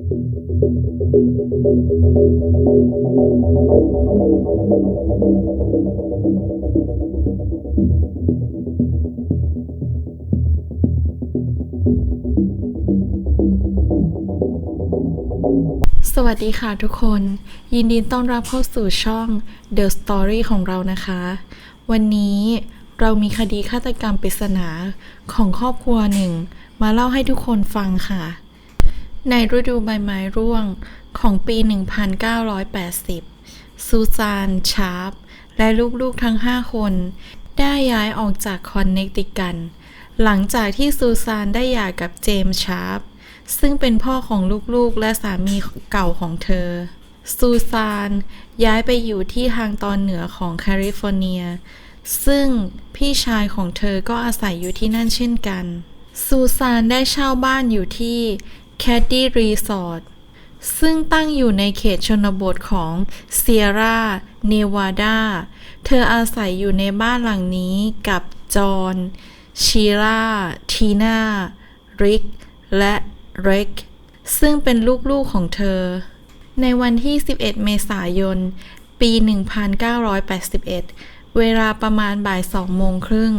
สวัสดีค่ะทุกคน ยินดีต้อนรับเข้าสู่ช่อง The Story ของเรานะคะ วันนี้เรามีคดีฆาตกรรมปริศนาของครอบครัวหนึ่ง มาเล่าให้ทุกคนฟังค่ะ ในฤดูใบไม้ร่วงของปี 1980 ซูซาน ชาร์ป และลูกๆทั้ง 5 คน ได้ย้ายออกจากคอนเนคติกัน หลังจากที่ซูซานได้หย่ากับเจมส์ ชาร์ป ซึ่งเป็นพ่อของลูกๆ และสามีเก่าของเธอ ซูซานย้ายไปอยู่ที่ทางตอนเหนือของแคลิฟอร์เนีย ซึ่งพี่ชายของเธอก็อาศัยอยู่ที่นั่นเช่นกัน ซูซานได้เช่าบ้านอยู่ที่ แคดดี้รีสอร์ทซึ่งตั้งอยู่ในเขตชนบทของเซียร่า เนวาดา เธออาศัยอยู่ในบ้านหลังนี้กับจอห์น ชีล่า ทีน่า ริก และเร็ก ซึ่งเป็นลูกๆของเธอ ในวันที่ 11 เมษายน ปี 1981 เวลาประมาณบ่ายสองโมงครึ่ง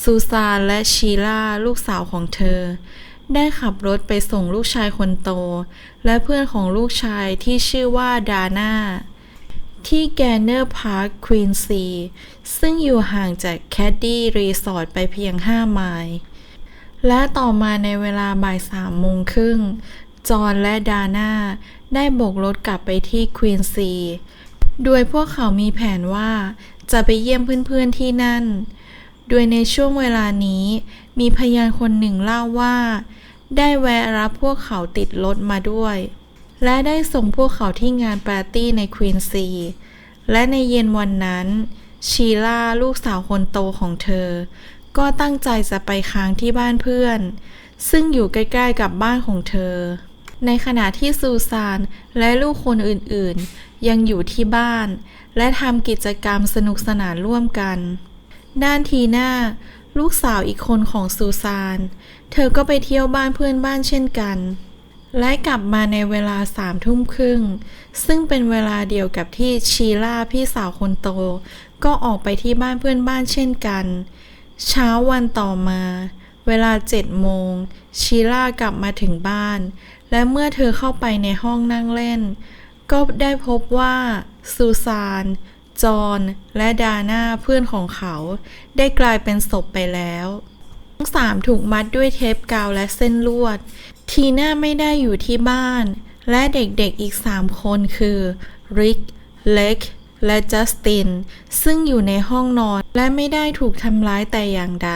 ซูซานและชีล่า ลูกสาวของเธอ ได้ขับรถไปส่งลูกชายคนโต และเพื่อนของลูกชายที่ชื่อว่าดาน่า ที่แกนเนอร์พาร์คควีนซีซึ่งอยู่ห่างจากแคดดี้รีสอร์ทไปเพียง 5 ไมล์และต่อมาในเวลาบ่ายสามโมงครึ่ง จอห์นและดาน่าได้โบกรถกลับไปที่ควีนซีโดยพวกเขามีแผนว่าจะไปเยี่ยมเพื่อนๆที่นั่น โดยในช่วงเวลานี้มีพยานคนหนึ่งเล่าว่า ได้แวะรับพวกเขาติดรถมาด้วย และได้ส่งพวกเขาที่งานปาร์ตี้ในควีนซี และในเย็นวันนั้น ชีล่าลูกสาวคนโตของเธอ ก็ตั้งใจจะไปค้างที่บ้านเพื่อน ซึ่งอยู่ใกล้ๆกับบ้านของเธอ ในขณะที่ซูซานและลูกคนอื่นๆ ยังอยู่ที่บ้าน และทำกิจกรรมสนุกสนานร่วมกัน ด้านทีน่าลูกสาวอีกคนของซูซาน เธอก็ไปเที่ยวบ้านเพื่อนบ้านเช่นกัน และกลับมาในเวลาสามทุ่มครึ่ง ซึ่งเป็นเวลาเดียวกับที่ชีล่าพี่สาวคนโต ก็ออกไปที่บ้านเพื่อนบ้านเช่นกัน เช้าวันต่อมา เวลาเจ็ดโมง ชีล่ากลับมาถึงบ้าน และเมื่อเธอเข้าไปในห้องนั่งเล่น ก็ได้พบว่าซูซานจอห์นและดาน่าเพื่อนของเขา ได้กลายเป็นศพไปแล้ว ทั้งสามถูกมัดด้วยเทปกาวและเส้นลวด ทีน่าไม่ได้อยู่ที่บ้าน และเด็กๆอีกสามคนคือริก เล็ก และจัสติน ซึ่งอยู่ในห้องนอนและไม่ได้ถูกทำร้ายแต่อย่างใด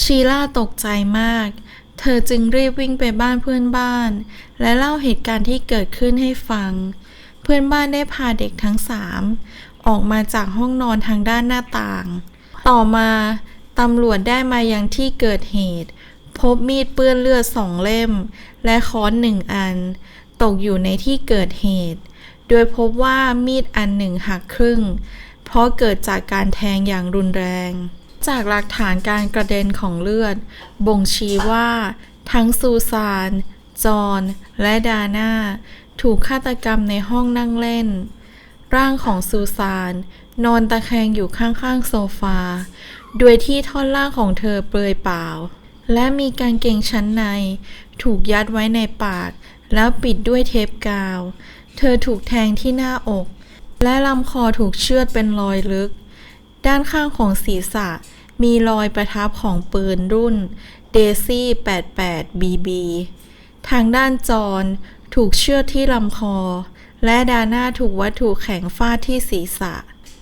ชีล่าตกใจมาก เธอจึงรีบวิ่งไปบ้านเพื่อนบ้าน และเล่าเหตุการณ์ที่เกิดขึ้นให้ฟัง เพื่อนบ้านได้พาเด็กทั้งสามออกมาจากห้องนอนทางด้านหน้าต่าง ต่อมา ตำรวจได้มายังที่เกิดเหตุ พบมีดเปื้อนเลือดสองเล่ม และค้อนหนึ่งอัน ตกอยู่ในที่เกิดเหตุ โดยพบว่ามีดอันหนึ่งหักครึ่ง เพราะเกิดจากการแทงอย่างรุนแรง จากหลักฐานการกระเด็นของเลือด บ่งชี้ว่า ทั้งซูซาน จอห์นและดาน่าถูกฆาตกรรมในห้องนั่งเล่น ร่างของซูซาน นอนตะแคงอยู่ข้างๆโซฟา โดยที่ท่อนล่างของเธอเปลือยเปล่า และมีกางเกงชั้นใน ถูกยัดไว้ในปาก แล้วปิดด้วยเทปกาว เธอถูกแทงที่หน้าอก และลำคอถูกเชือดเป็นรอยลึก ด้านข้างของศีรษะมีรอยประทับของปืนรุ่นเดซี่ 88 BB ทางด้านจอนถูกเชือดที่ลำคอ และดาน่าถูกวัตถุแข็งฟาดที่ศีรษะ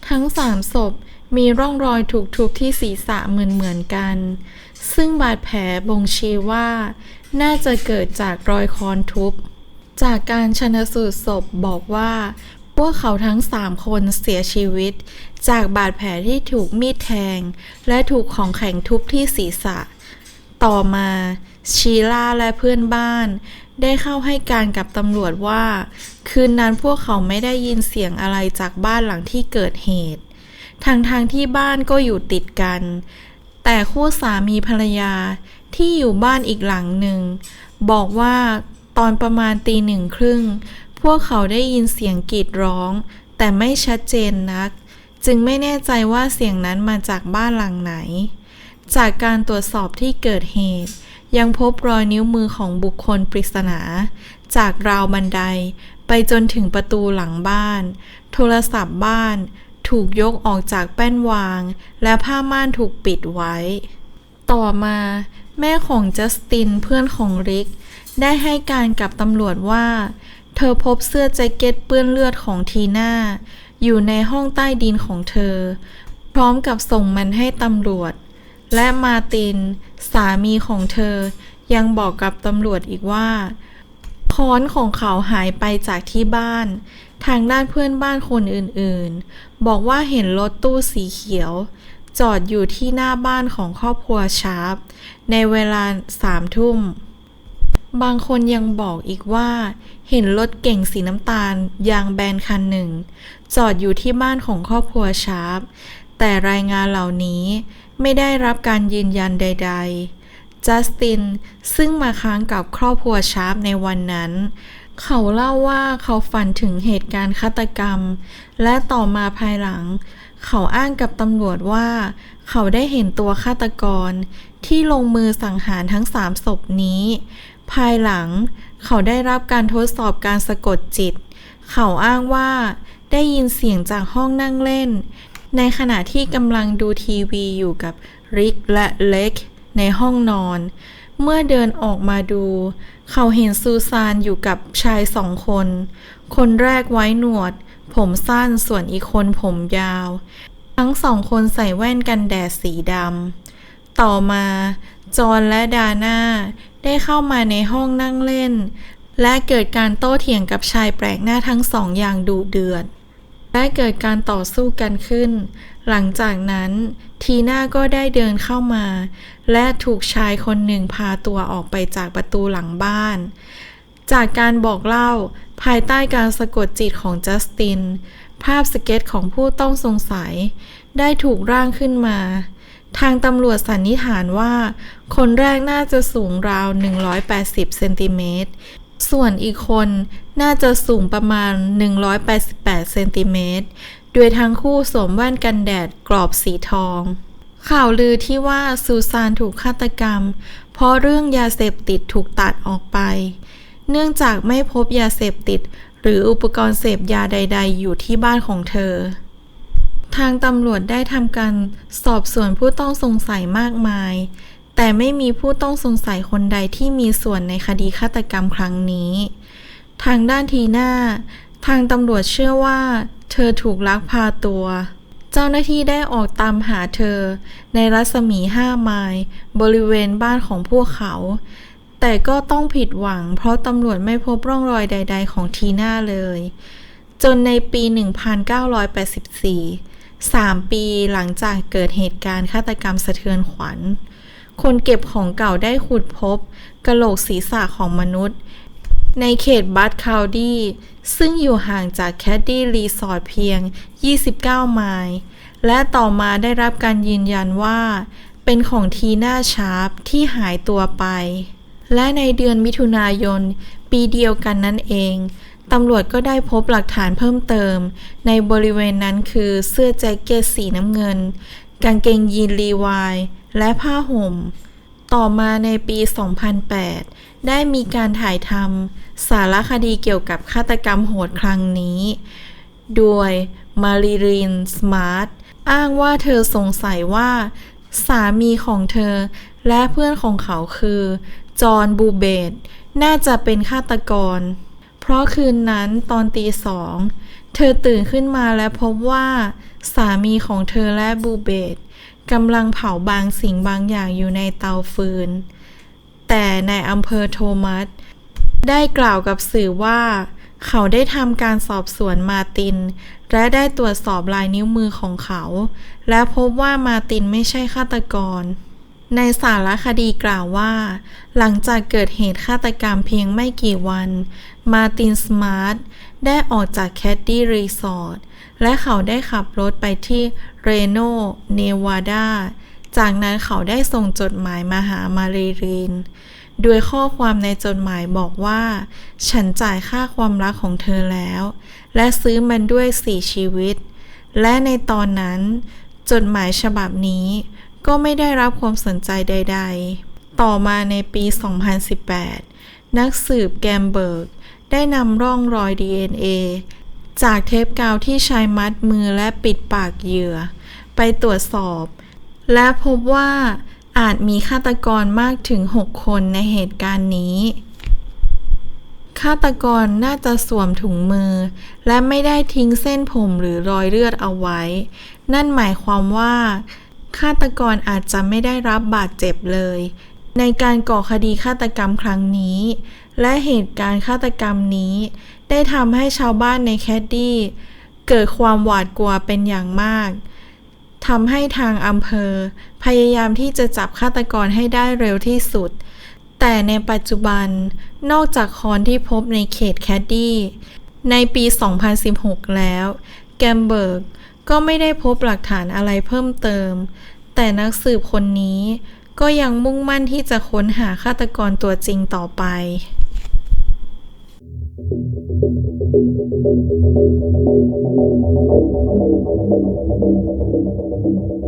ทั้งสามศพ มีร่องรอยถูกทุบที่ศีรษะเหมือนเหมือนๆกัน ซึ่งบาดแผลบ่งชี้ว่า น่าจะเกิดจากรอยค้อนทุบ จากการชนสูตรศพบอกว่า พวกเขาทั้งสามคนเสียชีวิต จากบาดแผลที่ถูกมีดแทง และถูกของแข็งทุบที่ศีรษะ ต่อมาชีล่าและเพื่อนบ้านได้เข้าให้การกับตำรวจว่า คืนนั้นพวกเขาไม่ได้ยินเสียงอะไรจากบ้านหลังที่เกิดเหตุ ทางทางที่บ้านก็อยู่ติดกัน แต่คู่สามีภรรยาที่อยู่บ้านอีกหลังหนึ่ง บอกว่าตอนประมาณตีหนึ่งครึ่ง พวกเขาได้ยินเสียงกรีดร้อง แต่ไม่ชัดเจนนัก จึงไม่แน่ใจว่าเสียงนั้นมาจากบ้านหลังไหน จากการตรวจสอบที่เกิดเหตุ ยังพบรอยนิ้วมือของบุคคลปริศนา จากราวบันไดไปจนถึงประตูหลังบ้าน โทรศัพท์บ้าน ถูกยกออกจากแป้นวาง และผ้าม่านถูกปิดไว้ ต่อมาแม่ของจัสตินเพื่อนของริก ได้ให้การกับตำรวจว่า เธอพบเสื้อแจ็คเก็ตเปื้อนเลือดของทีน่า อยู่ในห้องใต้ดินของเธอ พร้อมกับส่งมันให้ตำรวจ และมาติน สามีของเธอยังบอกกับตำรวจอีกว่า ค้อนของเขาหายไปจากที่บ้าน ทางด้านเพื่อนบ้านคนอื่นๆ บอกว่าเห็นรถตู้สีเขียว จอดอยู่ที่หน้าบ้านของครอบครัวชาร์ปในเวลาสามทุ่ม บางคนยังบอกอีกว่า เห็นรถเก่งสีน้ำตาลยางแบนคันหนึ่ง จอดอยู่ที่บ้านของครอบครัวชาร์ปแต่รายงานเหล่านี้ไม่ได้รับการยืนยันใด ๆ จัสตินซึ่งมาค้างกับครอบครัวชาร์ปในวันนั้น เขาเล่าว่าเขาฝันถึงเหตุการณ์ฆาตกรรม และต่อมาภายหลัง เขาอ้างกับตำรวจว่า เขาได้เห็นตัวฆาตกร ที่ลงมือสังหารทั้งสามศพนี้ ภายหลัง เขาได้รับการทดสอบการสะกดจิต เขาอ้างว่าได้ยินเสียงจากห้องนั่งเล่น ในขณะที่กำลังดูทีวีอยู่กับริกและเล็ก ในห้องนอน เมื่อเดินออกมาดู เขาเห็นซูซานอยู่กับชายสองคน คนแรกไว้หนวด ผมสั้นส่วนอีกคนผมยาว ทั้งสองคนใส่แว่นกันแดดสีดำต่อมา จอห์นและดาน่าได้เข้ามาในห้องนั่งเล่น และเกิดการโต้เถียงกับชายแปลกหน้าทั้งสองอย่างดุเดือดและเกิดการต่อสู้กันขึ้น หลังจากนั้น ทีน่าก็ได้เดินเข้ามา และถูกชายคนหนึ่งพาตัวออกไปจากประตูหลังบ้าน จากการบอกเล่าภายใต้การสะกดจิตของจัสติน ภาพสเก็ตของผู้ต้องสงสัย ได้ถูกร่างขึ้นมา ทางตำรวจสันนิษฐานว่า คนแรกน่าจะสูงราว 180 เซนติเมตร ส่วนอีกคนน่าจะสูงประมาณ 188 เซนติเมตร โดยทั้งคู่สวมแว่นกันแดดกรอบสีทอง ข่าวลือที่ว่าซูซานถูกฆาตกรรม เพราะเรื่องยาเสพติดถูกตัดออกไป เนื่องจากไม่พบยาเสพติด หรืออุปกรณ์เสพยาใด ๆ อยู่ที่บ้านของเธอ ทางตำรวจได้ทำการสอบสวนผู้ต้องสงสัยมากมาย แต่ไม่มีผู้ต้องสงสัยคนใดที่มีส่วนในคดีฆาตกรรมครั้งนี้ ทางด้านทีน่าทางตำรวจเชื่อว่า เธอถูกลักพาตัว เจ้าหน้าที่ได้ออกตามหาเธอ ในรัศมีห้าไมล์บริเวณบ้านของพวกเขา แต่ก็ต้องผิดหวัง เพราะตำรวจไม่พบร่องรอยใด ๆ ของทีน่าเลย จนในปี 1984สามปีหลังจากเกิดเหตุการณ์ฆาตกรรมสะเทือนขวัญ คนเก็บของเก่าได้ขุดพบกระโหลกศีรษะของมนุษย์ ในเขตบัตคาวดีซึ่งอยู่ห่างจากแคดดี้รีสอร์ทเพียง 29 ไมล์ และต่อมาได้รับการยืนยันว่า เป็นของทีน่าชาร์ปที่หายตัวไป และในเดือนมิถุนายน ปีเดียวกันนั่นเอง ตำรวจก็ได้พบหลักฐานเพิ่มเติม ในบริเวณนั้นคือเสื้อแจ็คเก็ตสีน้ำเงิน กางเกงยีนรีวาย และผ้าห่ม ต่อมาในปี 2008 ได้มีการถ่ายทำสารคดีเกี่ยวกับฆาตกรรมโหดครั้งนี้ โดยมารีริน สมาร์ท อ้างว่าเธอสงสัยว่า สามีของเธอและเพื่อนของเขาคือ จอห์น บูเบต น่าจะเป็นฆาตกร เพราะคืนนั้นตอนตีสอง เธอตื่นขึ้นมาและพบว่า สามีของเธอและบูเบต กำลังเผาบางสิ่งบางอย่างอยู่ในเตาฟืน แต่ในอำเภอโทมัส ได้กล่าวกับสื่อว่า เขาได้ทำการสอบสวนมาติน และได้ตรวจสอบลายนิ้วมือของเขา และพบว่ามาตินไม่ใช่ฆาตกร ในสารคดีกล่าวว่า หลังจากเกิดเหตุฆาตกรรมเพียงไม่กี่วัน มาตินสมาร์ทได้ออกจากแคดดี้รีสอร์ทและเขาได้ขับรถไปที่เรโนเนวาดา จากนั้นเขาได้ส่งจดหมายมาหามารีรีนโดยข้อความในจดหมายบอกว่า ฉันจ่ายค่าความรักของเธอแล้ว และซื้อมันด้วยสี่ชีวิต และในตอนนั้น จดหมายฉบับนี้ ก็ไม่ได้รับความสนใจใด ๆ ต่อมาในปี 2018 นักสืบแกมเบิร์ก ได้นำร่องรอย DNA จากเทปกาวที่ใช้มัดมือและปิดปากเหยื่อ ไปตรวจสอบ และพบว่าอาจมีฆาตกรมากถึง 6 คนในเหตุการณ์นี้ ฆาตกรน่าจะสวมถุงมือ และไม่ได้ทิ้งเส้นผมหรือรอยเลือดเอาไว้ นั่นหมายความว่า ฆาตกรอาจจะไม่ได้รับบาดเจ็บเลย ในการก่อคดีฆาตกรรมครั้งนี้ และเหตุการณ์ฆาตกรรมนี้ ได้ทำให้ชาวบ้านในแคดดี้เกิดความหวาดกลัวเป็นอย่างมากทำให้ทางอำเภอ พยายามที่จะจับฆาตกรให้ได้เร็วที่สุด แต่ในปัจจุบันนอกจากคอนที่พบในเขตแคดดี้ ในปี 2016 แล้ว แกมเบิร์ก ก็ไม่ได้พบหลักฐานอะไรเพิ่มเติม แต่นักสืบคนนี้ก็ยังมุ่งมั่นที่จะค้นหาฆาตกรตัวจริงต่อไปเ